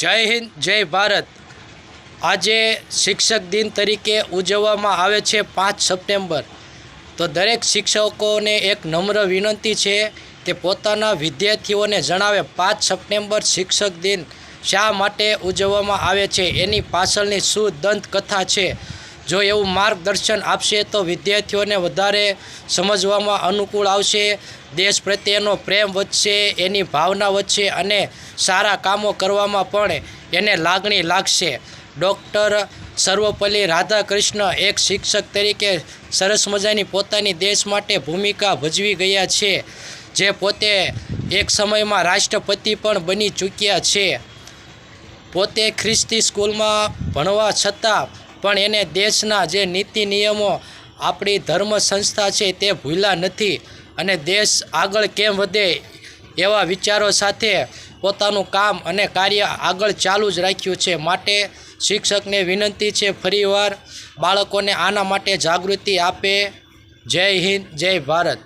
જય હિન્દ, જય ભારત. આજે શિક્ષક દિન તરીકે ઉજવવામાં આવે છે પાંચ સપ્ટેમ્બર. તો દરેક શિક્ષકોને એક નમ્ર વિનંતી છે કે પોતાના વિદ્યાર્થીઓને જણાવે પાંચ સપ્ટેમ્બર શિક્ષક દિન શા માટે ઉજવવામાં આવે છે, એની પાછળની શું દંતકથા છે જો એવું માર્ગદર્શન આપશે તો વિદ્યાર્થીઓને વધારે સમજવામાં અનુકૂળ આવશે. દેશ પ્રત્યેનો પ્રેમ વધશે, એની ભાવના વધશે અને સારા કામો કરવામાં પણ એને લાગણી લાગશે. ડૉક્ટર સર્વપલ્લી રાધાકૃષ્ણ એક શિક્ષક તરીકે સરસ મજાની પોતાની દેશ માટે ભૂમિકા ભજવી ગયા છે, જે પોતે એક સમયમાં રાષ્ટ્રપતિ પણ બની ચૂક્યા છે. પોતે ખ્રિસ્તી સ્કૂલમાં ભણવા છતાં પણ એને દેશના જે નીતિ નિયમો આપણી ધર્મ સંસ્થા છે તે ભૂલ્યા નથી અને દેશ આગળ કેમ વધે એવા વિચારો સાથે પોતાનું કામ અને કાર્ય આગળ ચાલુ જ રાખ્યું છે. માટે શિક્ષકને વિનંતી છે ફરીવાર બાળકોને આના માટે જાગૃતિ આપે. જય હિન્દ, જય ભારત.